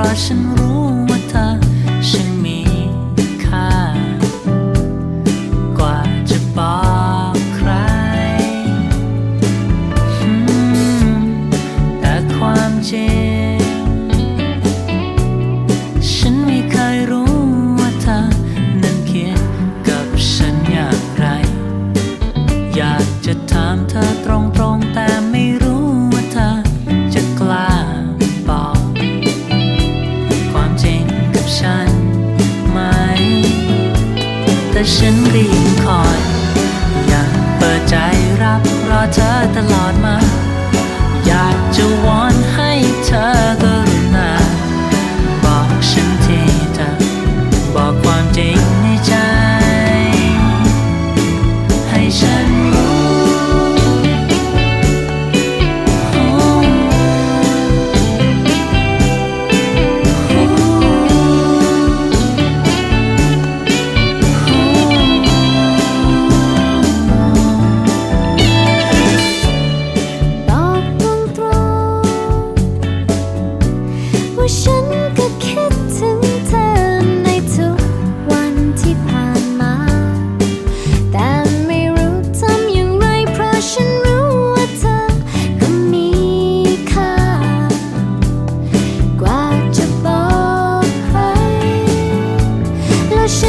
ราะฉันรู้ว่าเธอฉันมีค่า กว่าจะบอกใคร แต่ความจริง ฉันไม่เคยรู้ว่าเธอนั้นคิดกับฉันอย่างไร อยากจะถามเธอตรงๆแต่ไม่รู้ และฉันก็ยังคอยยังเปิดใจรับรอเธอตลอดมา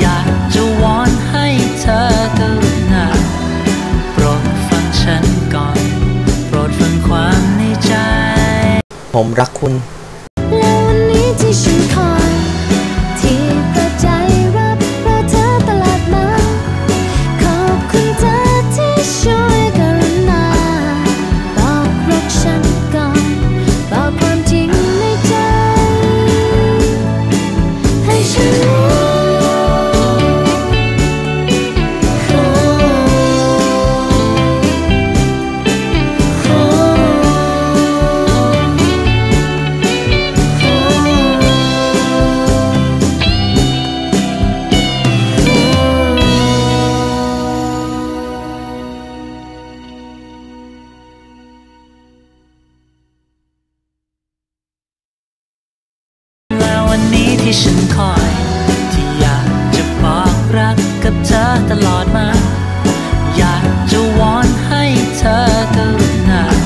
อยากจะวอนให้เธอกรุณาโปรดฟังฉันก่อน โปรดฟังความในใจ ผมรักคุณ แล้ววันนี้ที่ฉันคอ อตลอดมา อยากจะวอนให้เธอกรุณา